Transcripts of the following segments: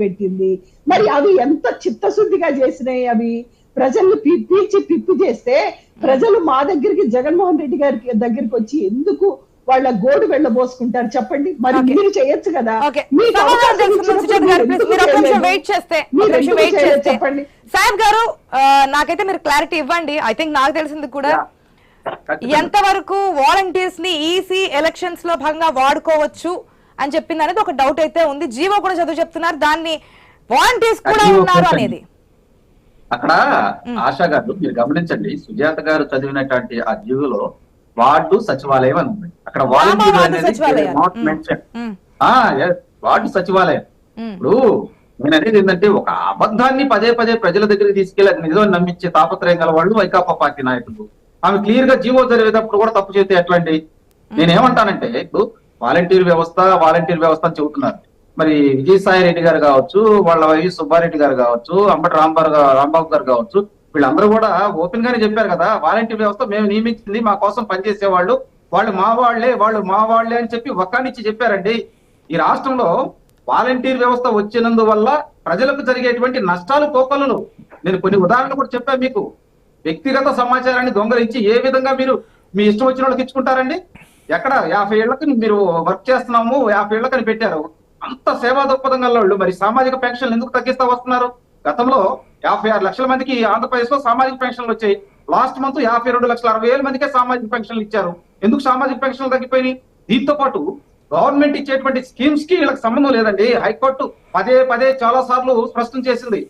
పెట్టింది. మరి అవి ఎంత చిత్తశుద్ధిగా చేసినాయి అవి? ప్రజల్ని పీ- పీల్చి పిప్పి చేస్తే ప్రజలు మా దగ్గరికి జగన్మోహన్ రెడ్డి గారికి దగ్గరికి వచ్చి ఎందుకు వాళ్ళ గోడు వెళ్ళబోసుకుంటారు చెప్పండి? మరి. మీరు చేయొచ్చు కదా. గారు చెప్పండి. సాహెబ్ గారు నాకైతే మీరు క్లారిటీ ఇవ్వండి. ఐ థింక్ నాకు తెలిసింది కూడా ఎంత వరకు వాలంటీర్స్ని ఈసీ ఎలక్షన్స్లో భాగంగా వాడుకోవచ్చు? అని చెప్పింది అనేది ఒక డౌట్ అయితే ఉంది. జీవో కూడా చదువు చెప్తున్నారు. దాన్ని వాలంటీర్స్ కూడా ఉన్నారు. అనేది. అక్కడ ఆశా గారు మీరు గమనించండి సుజాత గారు చదివినటువంటి ఆ జీవులో వార్డు సచివాలయం అని ఉంది. అక్కడ వాలంటీర్ వార్డు అనేది సచివాలయం. ఇప్పుడు నేను అనేది ఏంటంటే ఒక అబద్ధాన్ని పదే పదే ప్రజల దగ్గరికి తీసుకెళ్ళి అది నిజం నమ్మించే తాపత్రయం గల వాళ్ళు వైకాపా పార్టీ నాయకులు. ఆమె క్లియర్గా జీవో జరిగేటప్పుడు కూడా తప్పు చేస్తే ఎట్లా అండి నేనేమంటానంటే ఇప్పుడు వాలంటీర్ వ్యవస్థ వాలంటీర్ వ్యవస్థ అని చెబుతున్నారు. మరి విజయసాయి రెడ్డి గారు కావచ్చు వాళ్ళ వైవి సుబ్బారెడ్డి గారు కావచ్చు అంబటి రాంబాబు గారు రాంబాబు గారు కావచ్చు వీళ్ళందరూ కూడా ఓపెన్ గానే చెప్పారు కదా వాలంటీర్ వ్యవస్థ మేము నియమించింది మా కోసం పనిచేసే వాళ్ళు వాళ్ళు మా వాళ్ళే వాళ్ళు మా వాళ్ళే అని చెప్పి ఒక్కనిచ్చి చెప్పారండి. ఈ రాష్ట్రంలో వాలంటీర్ వ్యవస్థ వచ్చినందువల్ల ప్రజలకు జరిగేటువంటి నష్టాలు కోకొల్లలు నేను కొన్ని ఉదాహరణలు కూడా చెప్పాను మీకు. వ్యక్తిగత సమాచారాన్ని దొంగలించి ఏ విధంగా మీరు మీ ఇష్టం వచ్చిన వాళ్ళకి ఇచ్చుకుంటారండి? ఎక్కడ? యాభై ఏళ్ళకు మీరు వర్క్ చేస్తున్నాము యాభై ఏళ్ళకు అని పెట్టారు. అంత సేవా దృక్పథంగా వాళ్ళు. మరి సామాజిక పెన్షన్లు ఎందుకు తగ్గిస్తా వస్తున్నారు? గతంలో యాభై ఆరు లక్షల మందికి ఆంధ్రప్రదేశ్లో సామాజిక పెన్షన్లు వచ్చాయి. లాస్ట్ మంత్ యాభై రెండు లక్షల అరవై వేల మందికే సామాజిక పెన్షన్లు ఇచ్చారు. ఎందుకు సామాజిక పెన్షన్లు తగ్గిపోయినాయి? దీంతో పాటు గవర్నమెంట్ ఇచ్చేటువంటి స్కీమ్స్కి వీళ్ళకి సంబంధం లేదండి. హైకోర్టు పదే పదే చాలా సార్లు స్పష్టం చేసింది.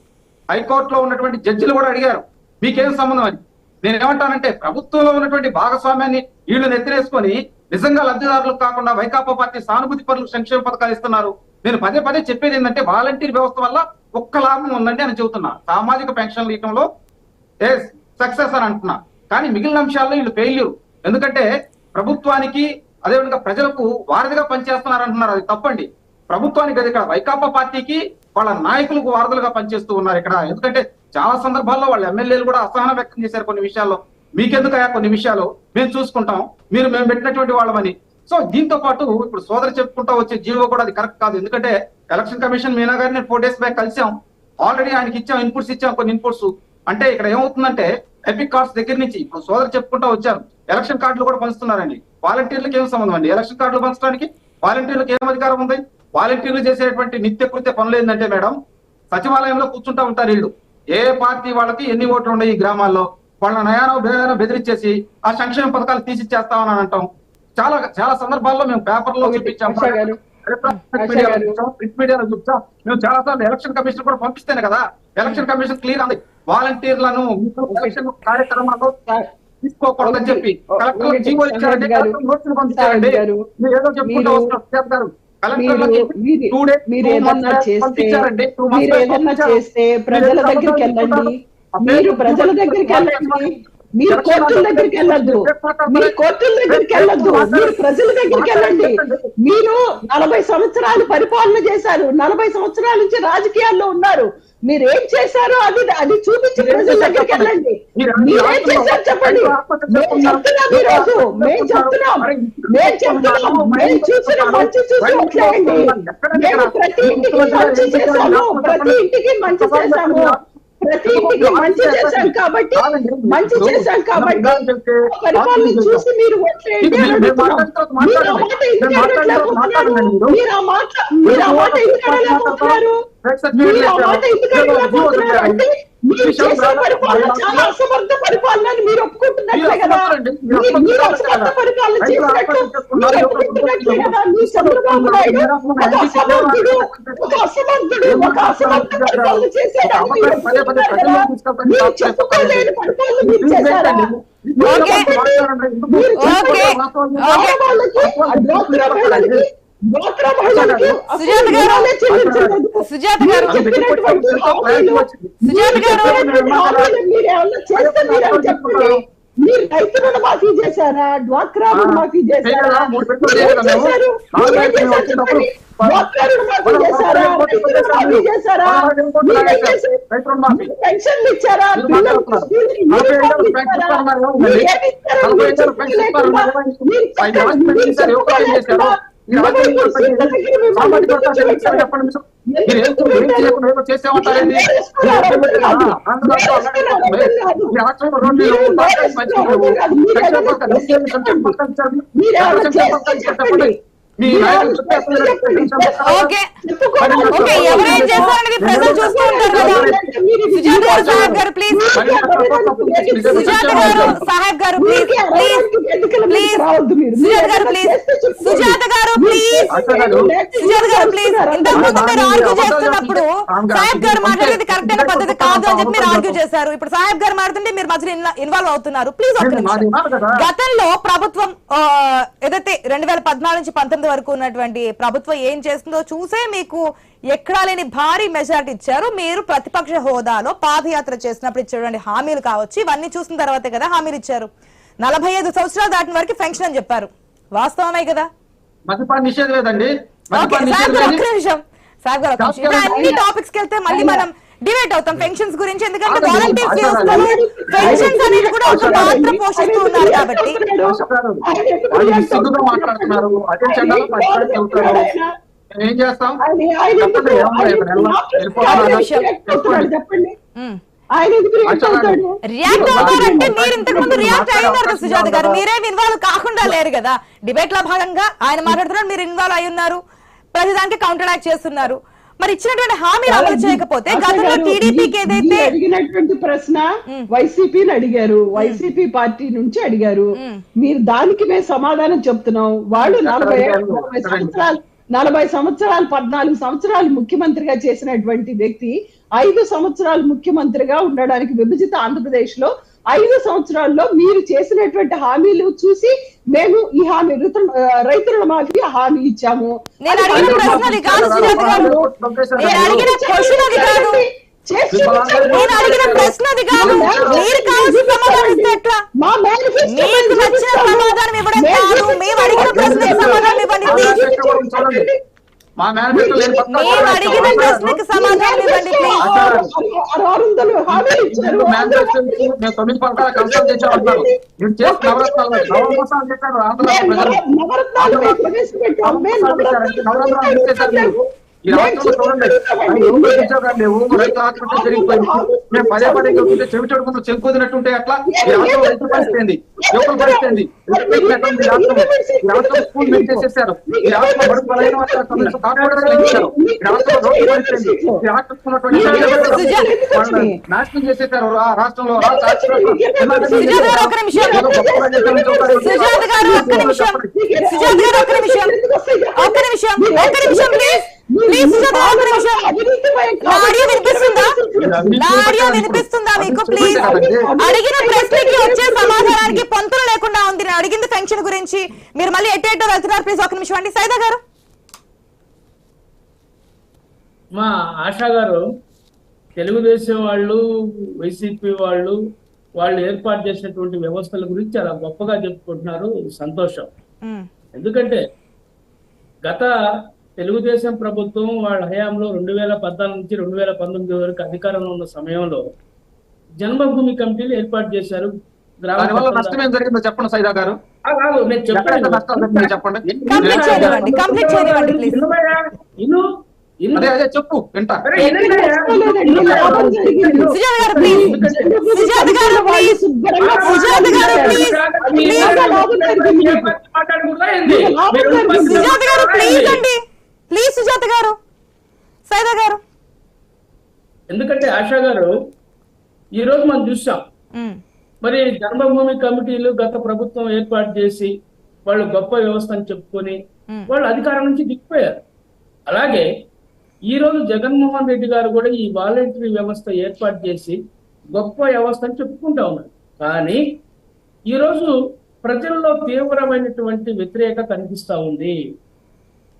హైకోర్టులో ఉన్నటువంటి జడ్జిలు కూడా అడిగారు. మీకేం సంబంధం అని. నేను ఏమంటానంటే ప్రభుత్వంలో ఉన్నటువంటి భాగస్వామ్యాన్ని వీళ్ళు నెత్తిరేసుకొని నిజంగా లబ్ధిదారులకు కాకుండా వైకాపా పార్టీ సానుభూతి పనులకు సంక్షేమ పథకాలు ఇస్తున్నారు. నేను పదే పదే చెప్పేది ఏంటంటే వాలంటీర్ వ్యవస్థ వల్ల ఒక్క లాభం ఉందండి అని చెబుతున్నా. సామాజిక పెన్షన్లు ఇవ్వడంలో సక్సెస్ అని అంటున్నా. కానీ మిగిలిన అంశాల్లో వీళ్ళు ఫెయిల్యూర్ ఎందుకంటే ప్రభుత్వానికి అదేవిధంగా ప్రజలకు వారధిగా పనిచేస్తున్నారు అంటున్నారు అది తప్పండి. ప్రభుత్వానికి అది ఇక్కడ వైకాపా పార్టీకి వాళ్ళ నాయకులకు వారధులుగా పనిచేస్తూ ఉన్నారు ఇక్కడ. ఎందుకంటే చాలా సందర్భాల్లో వాళ్ళ ఎమ్మెల్యేలు కూడా అసహనం వ్యక్తం చేశారు కొన్ని విషయాల్లో. మీకెందుకయా కొన్ని విషయాలు? మేము చూసుకుంటాం. మీరు మేము పెట్టినటువంటి వాళ్ళమని. సో దీంతో పాటు ఇప్పుడు సోదరు చెప్పుకుంటా వచ్చే జీవో కూడా అది కరెక్ట్ కాదు. ఎందుకంటే ఎలక్షన్ కమిషన్ మీనా గారిని ఫోర్ డేస్ బ్యాక్ కలిసాం. ఆల్రెడీ ఆయనకి ఇచ్చాం ఇన్పుట్స్ ఇచ్చాం కొన్ని ఇన్పుట్స్. అంటే ఇక్కడ ఏమవుతుందంటే ఎపిక్ కార్డ్స్ దగ్గర నుంచి ఇప్పుడు సోదరు చెప్పుకుంటా వచ్చారు. ఎలక్షన్ కార్డులు కూడా పంచుతున్నారండి. వాలంటీర్లకు ఏం సంబంధం అండి? ఎలక్షన్ కార్డులు పంచడానికి వాలంటీర్లకు ఏం అధికారం ఉంది? వాలంటీర్లు చేసేటువంటి నిత్యకృత్య పనులు ఏంటంటే మేడం సచివాలయంలో కూర్చుంటా ఉంటారు వీళ్ళు. ఏ పార్టీ వాళ్ళకి ఎన్ని ఓట్లు ఉన్నాయి ఈ గ్రామాల్లో? వాళ్ళ నయానో భేదానో బెదిరించేసి ఆ సంక్షేమ పథకాలు తీసిచ్చేస్తామని అంటాం. చాలా చాలా సందర్భాల్లో మేము పేపర్లో చూపించాం. ప్రింట్ మీడియాలో చూపించాం, మేము చాలా సార్లు ఎలక్షన్ కమిషన్ కూడా పంపిస్తేనే కదా. ఎలక్షన్ కమిషన్ క్లియర్ అంది వాలంటీర్లను కార్యక్రమాల్లో తీసుకోకూడదని చెప్పి కలెక్టర్ జీవో నోట్సులు పంపించారండి మీరు ఏదో చెప్పుకుంటూ వస్తున్నారు. గారు మీరు ఏదన్నా చేస్తే ప్రజల దగ్గరికి వెళ్ళండి. మీరు పేరు ప్రజల దగ్గరికి వెళ్ళండి మీరు కోర్టుల దగ్గరికి వెళ్ళొద్దు. మీరు కోర్టుల దగ్గరికి వెళ్ళొద్దు. మీరు ప్రజల దగ్గరికి వెళ్ళండి. మీరు నలభై సంవత్సరాలు పరిపాలన చేశారు. నలభై సంవత్సరాల నుంచి రాజకీయాల్లో ఉన్నారు. మీరు ఏం చేశారో అది అది చూపించి ప్రజల దగ్గరికి వెళ్ళండి. మీరేం చేశారు చెప్పండి. మేము చెప్తున్నాం ఈ రోజు మేము చెప్తున్నాం. మేము చెప్తున్నాం. మేము చూసిన మంచి చూసి ఓట్లేయండి మేము ప్రతి ఇంటికి మంచి చేశాము ప్రతి ఇంటికి మంచి చేశాము. ప్రతి ఇంటికి మంచి చేశాం కాబట్టి మంచి చేశాం కాబట్టి పరిపాలన చూసి మీరు. మీరు ఆ మాట మీరు ఆ మాట ఎందుకు అడగలేకపోతున్నారు. మీరు ఆ మాట ఎందుకు అడగలేకపోతున్నారు. అంటే మీరు చేసే పరిపాలన చాలా అసమర్థ పరిపాలన మీరు ఒప్పుకుంటున్నట్లే కదా. మీరు- మీరు అసమర్థ పరిపాలన చేసినట్టు కదా మీ చంద్రబాబు నాయుడు ఒక అసమర్థుడు ఒక అసమర్థుడు ఒక అసమర్థ పరిపాలన మీరు చెప్పుకోలేని పరిపాలన మీరు చేశారా? మీరు ఓకే. చెప్పండి. మీరు ఓకే. చెప్పండి. ఓకే. వాళ్ళకి, సుజాత గారు, మీరు రైతు రుణమాఫీ చేశారా? డ్వాక్రా రుణమాఫీ చేశారా? డ్వాక్రా రుణమాఫీ చేశారా? రైతు రుణమాఫీ చేశారా? పెన్షన్లు ఇచ్చారా? ఇచ్చారా? చెప్పండి, చేసే ఉంటారండి. మీరు మీరు మీరు ఓకే ఓకే ఎవరేం చేస్తారనేది ప్రజలు చూస్తూ ఉంటారు కదా. సుజాత గారు సాహెబ్ గారు ప్లీజ్ సుజాత గారు సాహెబ్ గారు ప్లీజ్ ప్లీజ్ ప్లీజ్ సుజాత గారు ప్లీజ్ సుజాత గారు ప్లీజ్ సుజాత గారు ప్లీజ్ ఇంతకు ముందు మీరు ఆర్గ్యూ చేస్తున్నప్పుడు సాహెబ్ గారు మాట్లాడేది కరెక్ట్ అయిన పద్ధతి కాదు అని చెప్పి మీరు ఆర్గ్యూ చేశారు. ఇప్పుడు సాహెబ్ గారు మాట్లాడుతుంటే మీరు మధ్యలో ఇన్వాల్వ్ అవుతున్నారు. ప్లీజ్ నిమిషం. గతంలో ప్రభుత్వం ఏదైతే రెండు వేల పద్నాలుగు నుంచి పంతొమ్మిది వరకు ఉన్నటువంటి ప్రభుత్వం ఏం చేస్తుందో చూసే మీకు ఎక్కడా లేని భారీ మెజారిటీ ఇచ్చారు మీరు ప్రతిపక్ష హోదాలో పాదయాత్ర చేసినప్పుడు ఇచ్చేటువంటి హామీలు కావచ్చు ఇవన్నీ చూసిన తర్వాతే కదా హామీలు ఇచ్చారు నలభై ఐదు సంవత్సరాలు దాటిన వరకు పెన్షన్ అని చెప్పారు వాస్తవమే కదా అన్ని టాపిక్స్కి వెళ్తే మళ్ళీ మనం డిబేట్ అవుతాం పెన్షన్స్ గురించి ఎందుకంటే వాలంటీర్స్ పెన్షన్స్ అనేది కూడా ఒక పాత్ర పోషిస్తూ ఉన్నారు కాబట్టి ఏం చేస్తాం? చెప్పండి. ఆయన? రియాక్ట్ అవుతారంటే మీరు ఇంతకు ముందు రియాక్ట్ అయినారు కదా సుజాత గారు. మీరేం ఇన్వాల్వ్ కాకుండా లేరు కదా. డిబేట్లో భాగంగా ఆయన మాట్లాడుతున్నారు మీరు ఇన్వాల్వ్ అయి ఉన్నారు. ప్రతిదానికి కౌంటర్ యాక్ట్ చేస్తున్నారు. మరి ఇచ్చినటువంటి హామీలు అమలు చేయకపోతే గతంలో టీడీపీకి ఏదైతే అడిగినటువంటి ప్రశ్న వైసీపీని అడిగారు. వైసీపీ పార్టీ నుంచి అడిగారు. మీరు దానికి మేము సమాధానం చెప్తున్నాం. వాళ్ళు నలభై సంవత్సరాలు నలభై సంవత్సరాలు పద్నాలుగు సంవత్సరాలు ముఖ్యమంత్రిగా చేసినటువంటి వ్యక్తి ఐదు సంవత్సరాలు ముఖ్యమంత్రిగా ఉండడానికి విభజిత ఆంధ్రప్రదేశ్లో ఐదు సంవత్సరాల్లో మీరు చేసినటువంటి హామీలు చూసి మేము ఈ హామీ రైతు- ఆ, రైతుల మాఫీ హామీ ఇచ్చాము. నేను అడిగిన ప్రశ్న అది కాదు. నేను చేసి. నేను మీరు కావాల్సిన సమాధానం ఇస్తే ఎట్లా? మీకు నచ్చిన. సమాధానం ఇవ్వడం కాదు. మేము అడిగిన ప్రశ్నకి సమాధానం ఇవ్వండి. మా మేనిఫెస్టో మేము అడిగిన. ప్రశ్నకి సమాధానం ఇవ్వండి మేము తొమ్మిది పథకాలు కన్సల్ట్ చేసామంటారు మీరు చేసిన నవరత్నాలు నవమోసాలు చేశారు ఆంధ్ర ప్రజలు. నవరత్నాలు నవరత్నాలు నవరత్నాలు చేశారు మేము పదే పదే చెబుతుంటే చెవి చెడుకుంటూ అట్లా రైతు పరిస్థితి యువకుల పరిస్థితి రాష్ట్రం స్కూల్ చేసేసారు ఈ బడుగు బలైన రోడ్డు పరిస్థితి నాశనం చేసేసారు రాష్ట్రంలో నిమిషం. నిమిషం. ప్లీజ్ ప్లీజ్ ఆడియో వినిపిస్తుందా? నా ఆడియో వినిపిస్తుందా మీకు ప్లీజ్ అడిగిన ప్రశ్నకి వచ్చే సమాధానానికి పొంతలు లేకుండా ఉంది. నేను అడిగింది పెన్షన్ గురించి. మీరు మళ్ళీ ఎటు ఎటో వెళ్తున్నారు. ప్లీజ్ ఒక నిమిషం అండి. సైదా గారు. మా ఆశా గారు తెలుగుదేశం వాళ్ళు వైసీపీ వాళ్ళు వాళ్ళు ఏర్పాటు చేసినటువంటి వ్యవస్థల గురించి చాలా గొప్పగా చెప్పుకుంటున్నారు. సంతోషం. ఎందుకంటే గత తెలుగుదేశం ప్రభుత్వం వాళ్ళ హయాంలో రెండు వేల పద్నాలుగు నుంచి రెండు వేల పంతొమ్మిది వరకు అధికారంలో ఉన్న సమయంలో జన్మభూమి కమిటీలు ఏర్పాటు చేశారు చెప్పండి సైదా గారు చెప్పు మాట్లాడకూడదా ప్లీజ్ సుజాత గారు సైదా గారు. ఎందుకంటే ఆశా గారు ఈ రోజు మనం చూసాం. మరి జన్మభూమి కమిటీలు గత ప్రభుత్వం ఏర్పాటు చేసి వాళ్ళు గొప్ప వ్యవస్థ అని చెప్పుకొని. వాళ్ళు అధికారం నుంచి దిగిపోయారు. అలాగే ఈ రోజు జగన్మోహన్ రెడ్డి గారు కూడా ఈ వాలంటరీ వ్యవస్థ ఏర్పాటు చేసి గొప్ప వ్యవస్థ అని చెప్పుకుంటా ఉన్నారు. కానీ ఈ రోజు ప్రజల్లో తీవ్రమైనటువంటి వ్యతిరేకత కనిపిస్తా ఉంది.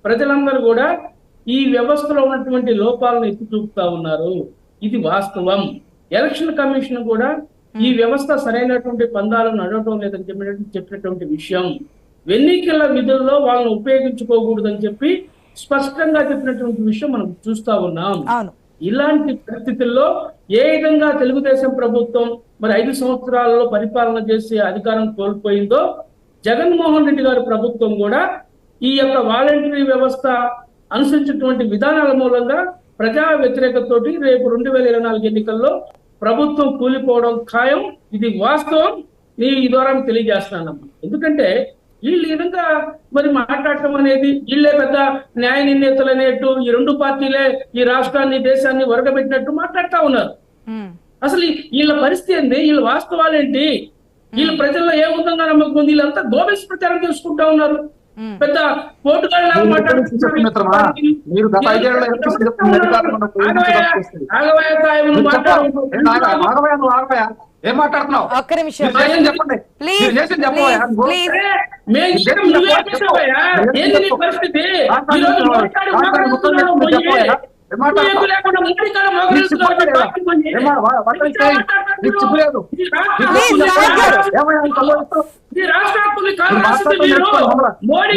ప్రజలందరూ కూడా ఈ వ్యవస్థలో ఉన్నటువంటి లోపాలను ఎత్తి చూపుతా ఉన్నారు. ఇది వాస్తవం. ఎలక్షన్ కమిషన్ కూడా ఈ వ్యవస్థ సరైనటువంటి పందాలను నడవటం లేదని చెప్పినటువంటి చెప్పినటువంటి విషయం. ఎన్నికల విధుల్లో వాళ్ళని ఉపయోగించుకోకూడదని చెప్పి స్పష్టంగా చెప్పినటువంటి విషయం మనం చూస్తా ఉన్నాం. ఇలాంటి పరిస్థితుల్లో ఏ విధంగా తెలుగుదేశం ప్రభుత్వం మరి ఐదు సంవత్సరాలలో పరిపాలన చేసి అధికారం కోల్పోయిందో జగన్మోహన్ రెడ్డి గారి ప్రభుత్వం కూడా ఈ యొక్క వాలంటరీ వ్యవస్థ అనుసరించినటువంటి విధానాల మూలంగా ప్రజా వ్యతిరేకతతోటి రేపు రెండు వేల ఇరవై నాలుగు ఎన్నికల్లో ప్రభుత్వం కూలిపోవడం ఖాయం. ఇది వాస్తవం. నీ ఈ ద్వారా మీకు తెలియజేస్తున్నానమ్మా ఎందుకంటే వీళ్ళు ఈ విధంగా మరి మాట్లాడటం అనేది వీళ్ళే పెద్ద న్యాయ నిర్ణేతలు అనేట్టు ఈ రెండు పార్టీలే ఈ రాష్ట్రాన్ని దేశాన్ని వరగబెట్టినట్టు మాట్లాడుతా ఉన్నారు. అసలు ఈ- వీళ్ళ పరిస్థితి ఏంటి వీళ్ళ వాస్తవాలేంటి? వీళ్ళ ప్రజల్లో ఏముందంగా నమ్మకం ఉంది? వీళ్ళంతా గోబెల్స్ ప్రచారం చేసుకుంటా ఉన్నారు. పెద్ద మీరు గత ఐదేళ్ళ. ఏం మాట్లాడుతున్నావు? ఒక్క నిమిషం. చేసింది చెప్పండి. ఈ రాష్ట్ర- మీరు. మోడీ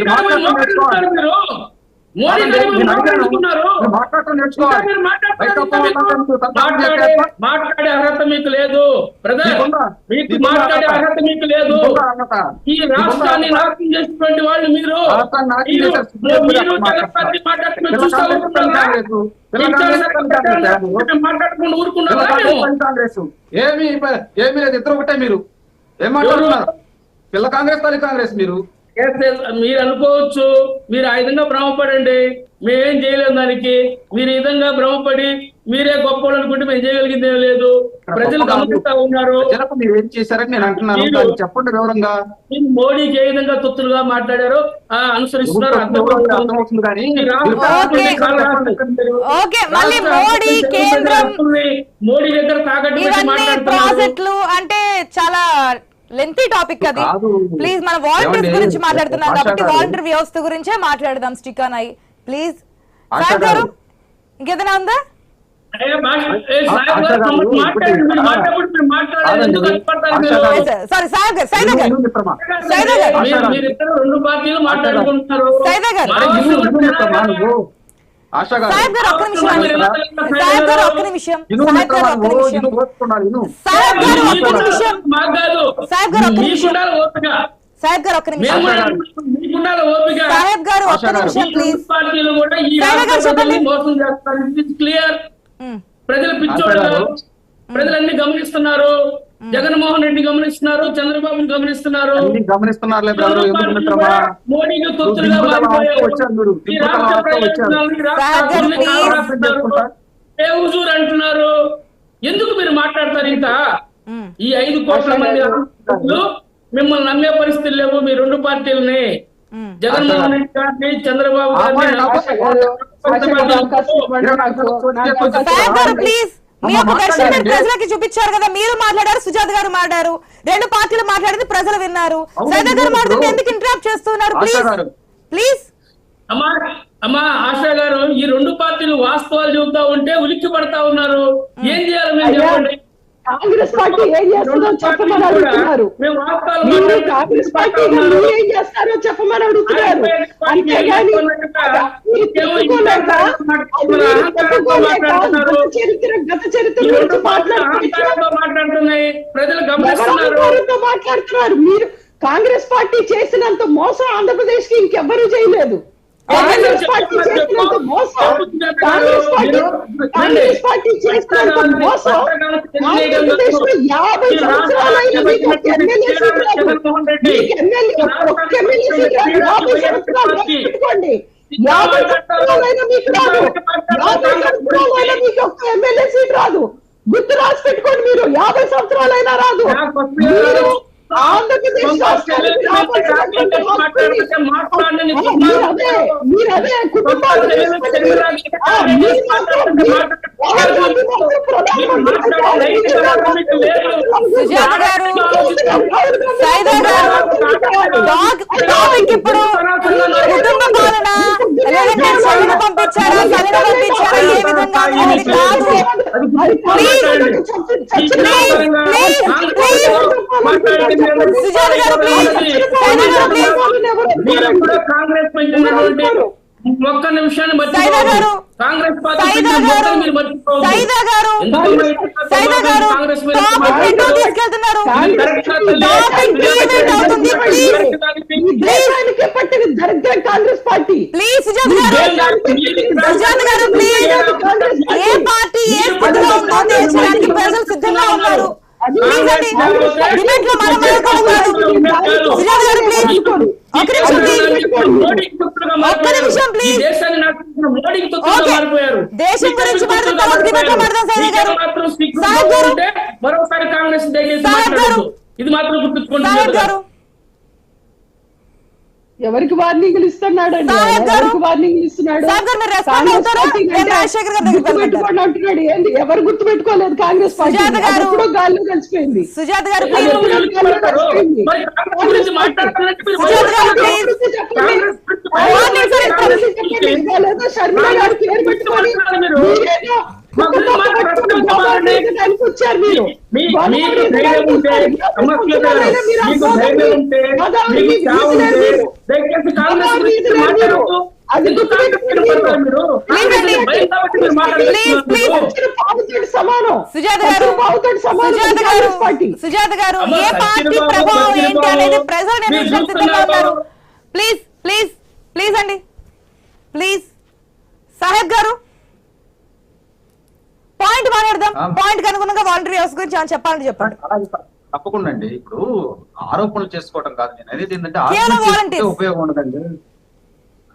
మీరు. మోడీ మాట్లాడే అర్హత మీకు లేదు. బ్రదర్? మీకు మాట్లాడే అర్హత? మీకు లేదు? ఈ రాష్ట్రాన్ని నాశనం చేసినటువంటి వాళ్ళు మీరు. మీరు చేసే స్థితిలో మీరు మీరు జగన్ పార్టీ మాట్లాడుతూ మేము తెలంగాణ చూస్తా మాట్లాడకుండా ఊరుకున్నారా ఏమి ఏమి లేదు. ఇద్దరు ఒకటే మీరు. ఏం మాట్లాడుతున్నారు? పిల్ల కాంగ్రెస్ తల్లి కాంగ్రెస్ మీరు? మీరు అనుకోవచ్చు మీరు ఆ విధంగా భ్రమపడండి. మేమేం చేయలేము దానికి. మీరు ఈ విధంగా భ్రమపడి మీరే గొప్ప అనుకుంటే మేము చేయగలిగింది ఏం లేదు. ప్రజలు గమనిస్తా ఉన్నారు. ప్రజలకు మీరు ఏం చేశారని నేను అంటున్నాను. చెప్పండి వివరంగా. మీరు మోడీకి ఏ విధంగా తొత్తులుగా మాట్లాడారో ఆ అనుసరిస్తున్నారు. మోడీ, దగ్గర తాకట్టు ఇవన్నీ మాట్లాడుతున్నారు. లెంతీ టాపిక్ అది కాదు. ప్లీజ్ మన వాలంటీర్స్? గురించి మాట్లాడుతున్నాం కాబట్టి. వాలంటీర్ వ్యవస్థ గురించే మాట్లాడదాం స్టిక్ అన్ అయి ప్లీజ్ సార్ గారు. ఇంకేదైనా ఉందా ఏ సాయి గారు గారు. సారీ సార్ సైదా గారు సైదా గారు. సాహెబ్ గారు ఒక్క నిమిషం అండి. సాహెబ్ గారు ఒక్క నిమిషం ఇను సాహెబ్ మిత్రమా గారు ఒక్క నువ్వు నిమిషం ఇను ఓర్చుకున్నాను ఇను సాహెబ్ గారు ఒక్క మీకున్న- నిమిషం మాకు కాదు సాహెబ్ గారు ఒక్క నిమిషం మీకుండాలి ఓపిక సాహెబ్ గారు ఒక్క మేము నిమిషం కూడా గారు. మీకుండాలి ఓపిక సాహెబ్ గారు ఒక్క ఆశా గారు. నిమిషం ఈ ప్లీజ్ రెండు పార్టీలు కూడా ఈ సాహెబ్ గారు రాష్ట్ర చెప్పండి. ప్రజల్ని మోసం చేస్తారు ఇట్ క్లియర్ ఉమ్, ప్రజలు పిచ్చోళ్ళు. ప్రజలన్నీ గమనిస్తున్నారు జగన్మోహన్ రెడ్డి గమనిస్తున్నారు చంద్రబాబు గమనిస్తున్నారు. తొత్తులుగా మారిపోయారు. ఏ హుజూర్ అంటున్నారు? ఎందుకు మీరు మాట్లాడతారు ఇంకా ఉమ్. ఈ ఐదు కోట్ల మంది మిమ్మల్ని నమ్మే పరిస్థితులు లేవు మీ రెండు పార్టీలని. జగన్మోహన్ రెడ్డి గారిని చంద్రబాబు గారిని మీ యొక్క దర్శనం. ప్రజలకి చూపించారు కదా. మీరు మాట్లాడారు సుజాత గారు మాట్లాడారు. రెండు పార్టీలు మాట్లాడింది ప్రజలు విన్నారు. సైదా గారు ఇప్పుడు- మాట్లాడితే ఎందుకు ఇంటరాప్ట్ చేస్తున్నారు ప్లీజ్. ప్లీజ్ అమ్మా అమ్మా ఆశా గారు ఈ రెండు పార్టీలు వాస్తవాలు చెబుతా ఉంటే ఉలిక్కి పడతా ఉన్నారు ఏం చేయాలి చెప్పండి. కాంగ్రెస్ పార్టీ ఏం చేస్తుందో చెప్పమని అడుగుతున్నారు. మీరు కాంగ్రెస్ పార్టీ. మీరు ఏం చేస్తారో చెప్పమని అడుగుతున్నారు. అంతేగాని చరిత్ర గత చరిత్ర గురించి మాట్లాడుతున్నారు. మాట్లాడుతున్నారు. మీరు కాంగ్రెస్ పార్టీ చేసినంత మోసం ఆంధ్రప్రదేశ్కి ఇంకెవ్వరూ చేయలేదు. కాంగ్రెస్ పార్టీ చేసినంత మోసం. కాంగ్రెస్ పార్టీ కాంగ్రెస్ పార్టీ చేసినంత మోసం. ఆంధ్రప్రదేశ్లో యాభై సంవత్సరాలైన మీకు ఒక ఎమ్మెల్యే సీట్ రాదు. మీకు ఎమ్మెల్యే ఒక్క ఎమ్మెల్యే సీట్ రాదు. యాభై సంవత్సరాలు పెట్టుకోండి యాభై సంవత్సరాలైనా మీకు రాదు. యాభై సంవత్సరాలైనా మీకు ఒక్క ఎమ్మెల్యే సీట్ రాదు. గుర్తు రాసి పెట్టుకోండి మీరు. యాభై సంవత్సరాలైనా రాదు. మీరు ఆంధ్రప్రదేశ్ రాష్ట్రానికి రావాల్సినటువంటి హక్కుని మీరు అదే మీరు అదే కుటుంబాలు తీసుకొని మీరు ఆ, మీరు మాత్రం మీరు రాహుల్ గాంధీ మాత్రం ప్రధానమంత్రి సుజాత గారు, సైదా గారు, డాగ్ టాపిక్ ఇప్పుడు కుటుంబ పాలన లేదంటే చెల్లిని పంపించారా తల్లిని పంపించారా ఏ విధంగా అనేది కాదు మీరు కూడా కాంగ్రెస్ పెంచినటువంటి ఒక్క నిమిషాన్ని మర్చిపోవద్దు కాంగ్రెస్ పార్టీ కాంగ్రెస్ దేశానికి పట్టిన దరిద్రం కాంగ్రెస్ పార్టీ. ప్లీజ్ గారు. ప్లీజ్. ఏ పార్టీ ఏ స్థితిలో ఉందో తేల్చడానికి ప్రజలు సిద్ధంగా ఉన్నారు. దేశం గురించి. మరోసారి కాంగ్రెస్. ఇది మాత్రం గుర్తుంచుకోండి. ఎవరికి వార్నింగ్లు? సాహెబ్ గారు. ఎవరికి వార్నింగ్లు ఇస్తున్నాడు? గుర్తుపెట్టుకోండి అంటున్నాడు. ఏంది? ఎవరు గుర్తుపెట్టుకోలేదు కాంగ్రెస్ పార్టీ? సుజాత గారు. ఎప్పుడో గాల్లో కలిసిపోయింది. సుజాత గారు. ఇవాళేదో షర్మిల గారి పేరు పెట్టుకొని మీరేదో వచ్చారు మీరు. అది సుజాత గారు వచ్చిన పావుతోటి సమానం సుజాత గారు కాంగ్రెస్ పార్టీ? సుజాత గారు అమ్మ, ఏ పార్టీ ప్రభావం ఏంటి అనేది ప్రజలు సిద్ధంగా. ఉన్నారు ప్లీజ్ ప్లీజ్ ప్లీజ్ అండి. ప్లీజ్. సాహెబ్ గారు పాయింట్ మాట్లాడదాం. పాయింట్ అనుగుణంగా వాలంటరీ వ్యవస్థ గురించి ఏమైనా చెప్పాలంటే చెప్పండి. తప్పకుండా అండి. ఇప్పుడు ఆరోపణలు చేసుకోవడం కాదు. నేను అనేది ఏంటంటే. ఉపయోగం ఉండదండి.